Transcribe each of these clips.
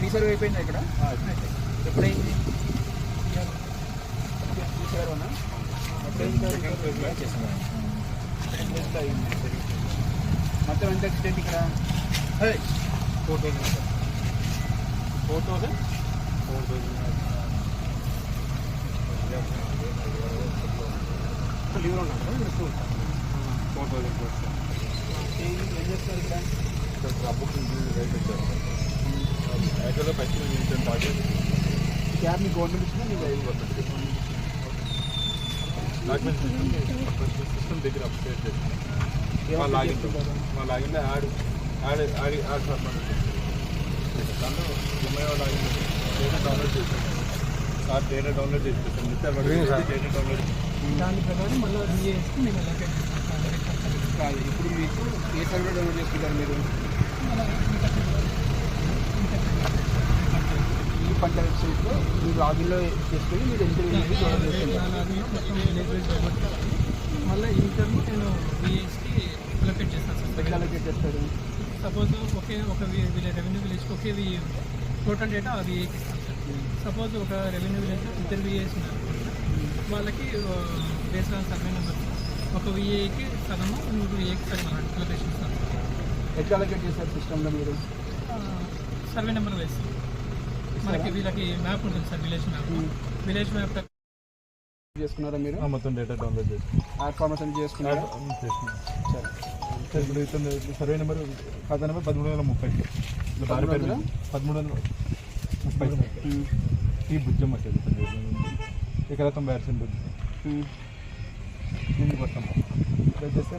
Reserve అయిపోయిందా ఇక్కడ. ఎప్పుడైంది మొత్తం ఎంత ఎక్సిడెంట్ ఇక్కడ four thousand four thousand four thousand leave ఉన్నాడు ఫోర్ థౌసండ్ ఫోర్ సార్ ఏం చేస్తారు ఇక్కడ సార్ క్రాప్ రైట్ వచ్చారు యాక్చువల్గా ఫస్ట్ క్యాబ్ మీ గవర్నమెంట్ ఇచ్చినా మీకు డాక్యుమెంట్ సిస్టమ్ దగ్గర అప్డేట్ చేస్తాను మా లాగిన్ మా login add add add add format దాంట్లో ఎంఐఓ లాగిన్ డౌన్లోడ్ చేస్తాను sir data download mister data download దాని ప్రకారం మళ్ళీ విఏఎస్కి మేము అలొకేట్ కాదు ఇప్పుడు మీకు ఏ సర్వర్ డౌన్లోడ్ చేసుకుంటారు మీరు? ఈ పంట వెబ్సైట్లో మీ లాగిన్లో చేసుకొని మీరు ఎంత డౌన్లోడ్ చేసుకుంటారు మళ్ళీ ఇంటర్ను నేను విఏఎస్కి అలొకేట్ చేస్తాను సార్. ఎట్లా అలొకేట్ చేస్తారు? సపోజ్ ఒకే ఒక రెవెన్యూ విలేజ్కి ఒకే టోటల్ డేటా విఏకి ఇస్తాను సపోజ్ ఒక రెవెన్యూ ఇద్దరు విఏస్ ఉన్నారు. వాళ్ళకి బేస్డ్ ఆన్ సర్వే నెంబర్. ఒక విఏకి సగము ఇంకొక విఏకి సగం అలొకేషన్ ఎట్లా అలొకేట్ చేస్తారు సిస్టంలో మీరు? సర్వే నెంబర్ వేసి. మనకి వీళ్ళకి మ్యాప్ ఉంటుంది sir village map. Village map చేసుకున్నారా మీరు? మొత్తం డేటా డౌన్లోడ్ చేసుకున్నారా? సరే. సార్ ఇప్పుడు ఇతను సర్వే నెంబర్ ఖాతా నెంబర్ పదమూడు వందల ముప్పై. పదమూడు వందల ఈ బుజ్జమ్మ పేరు మీద. ఇక్కడ తొంభై ఆరు బుజ్జ ఉమ్. ముందుకు వస్తాం ఇక్కడ చేస్తే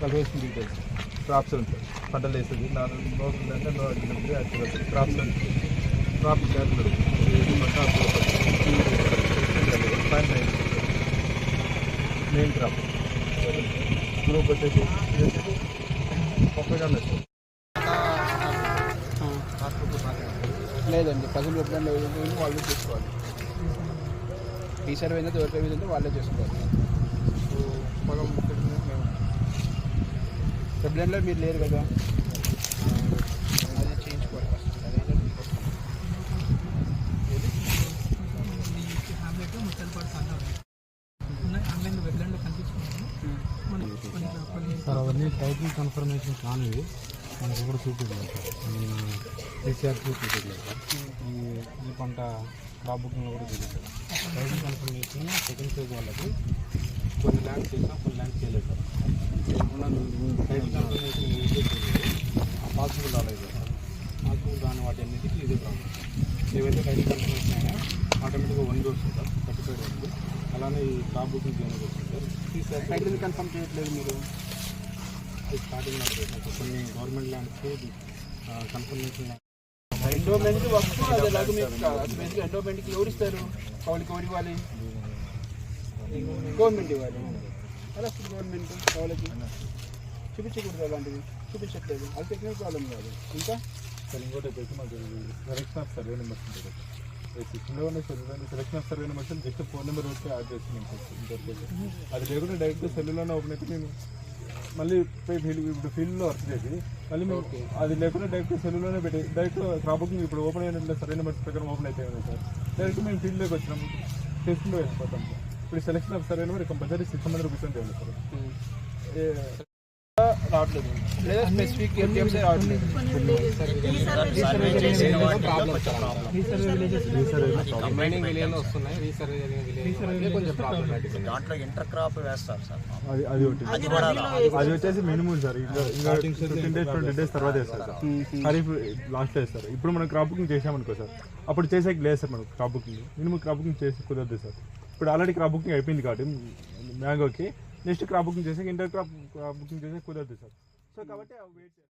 కల్టివేషన్ డీటెయిల్స్ క్రాప్స్ ఉంటుంది పంటలు వేస్తుంది నాలుగు రోజులు ఉందంటే నో అగ్రిమెంట్ యాక్చువల్ క్రాప్స్ ఉంటుంది క్రాప్ చేస్తారు మెయిన్ క్రాప్ గ్రూప్ వచ్చేసి ఇది లేదండి. ప్రజలు ఎప్పుడైనా వాళ్ళు చేసుకోవాలి. ఈ సర్వే అయితే ఎవరి అయితే వాళ్ళే చేసుకోవాలి సో పొలం మేము సబ్లైన్లో మీరు లేరు కదా? అదే చేయించుకోవాలి ఫస్ట్ కొన్ని కొన్ని సార్ అవన్నీ టైటిల్ కన్ఫర్మేషన్ కానివి. మనకు కూడా చూపించలేదు సార్. టీసీఆర్ చూపించలేదు సార్. ఈ ఈ పంట క్రాప్ బుకింగ్లో కూడా చూపించలేదు టైటిల్ కన్ఫర్మేషన్ సెకండ్ ఫేజ్ వాళ్ళకి కొన్ని ల్యాండ్ చేసినా కొన్ని ల్యాండ్ చేయలేదు సార్. టైటిల్ కన్ఫర్మేషన్ ఏదైతే చేయలేదు పాసిబుల్ రాలేదు సార్. పాసిబుల్ రాని వాటి అన్నిటికీ ఇదే ప్రాబ్లం ఏవైతే టైటిల్ కన్ఫర్మేషన్ అయినా ఆటోమేటిక్గా వన్ వస్తుంది సార్. సర్టిఫైడ్ ఉంది అలానే ఈ క్రాప్ బుకింగ్ అనేది వస్తుంది సార్? టీసీఆర్ కన్ఫర్మ్ చేయట్లేదు మీరు. స్టార్టింగ్ కొన్ని గవర్నమెంట్ ల్యాండ్స్కి కన్ఫర్మేషన్ ఎండోమెంట్ వస్తూ అది ఎలాగో మీకు కాదు అది బేసిక్ ఎండోమెంట్కి ఎవరు ఇస్తారు? కౌలుకి ఎవరు ఇవ్వాలి? గవర్నమెంట్ ఇవ్వాలి. అలా వస్తుంది గవర్నమెంట్? కౌలకి చూపించకూడదు అలాంటివి చూపించట్లేదు. అది టెక్నికల్ ప్రాబ్లం కాదు. ఇంకా? సార్ ఇంకోటి వచ్చేసి మాకు సెలెక్షన్ ఆఫ్ సర్వే నెంబర్స్ సిస్టంలో ఉన్న selection of survey numbers just phone number వచ్చి యాడ్ చేస్తున్నాం సార్ ఇంతవరకు అది లేకుండా డైరెక్ట్ సెల్లులోనే ఓపెన్ అయితే నేను మళ్ళీ ఇప్పుడు ఫీల్డ్లో వర్క్ చేసి మళ్ళీ మేము అది లేకుండా డైరెక్ట్ సెల్లులోనే పెట్టి డైరెక్ట్ క్రాప్ బుకింగ్ ఇప్పుడు ఓపెన్ అయిన సర్వే నెంబర్స్ ప్రకారం ఓపెన్ అయితే సార్? డైరెక్ట్ మేము ఫీల్డ్లోకి వచ్చినాం టెస్ట్లో వెళ్ళిపోతాం సార్. ఇప్పుడు selection of survey number compulsory six hundred rupees అని సార్. ఏ- రావట్లేదు లేదా స్పెసిఫిక్ ఏపీఎంసీ రావట్లేదు రీసర్వే విలేజెస్ రిమైనింగ్ విలేజ్లో వస్తున్నాయి రీసర్వే జరిగిన విలేజ్ కొంచెం ప్రాబ్లమాటిక్ దాంట్లో ఇంటర్ క్రాప్ వేస్తారు సార్ అది అది ఒకటి వచ్చేసి మినిమం సార్ ఇంకా ఫిఫ్టీన్ డేస్ ట్వంటీ డేస్ తర్వాత వేస్తారు సార్ ఖరీఫ్ లాస్ట్ వేస్తారు ఇప్పుడు మనం క్రాప్ బుకింగ్ చేసామనుకో సార్ అప్పుడు చేసేకి లేదు సార్ మనకు crop booking minimum crop booking చేసి కుదరదు సార్ ఇప్పుడు ఆల్రెడీ క్రాప్ బుకింగ్ అయిపోయింది కాబట్టి మ్యాంగోకి నెక్స్ట్ క్రాప్ బుకింగ్ చేసాక ఇంటర్ క్రాప్ క్రాప్ బుకింగ్ చేసే కుదరదు సార్ సో కాబట్టి వెయిట్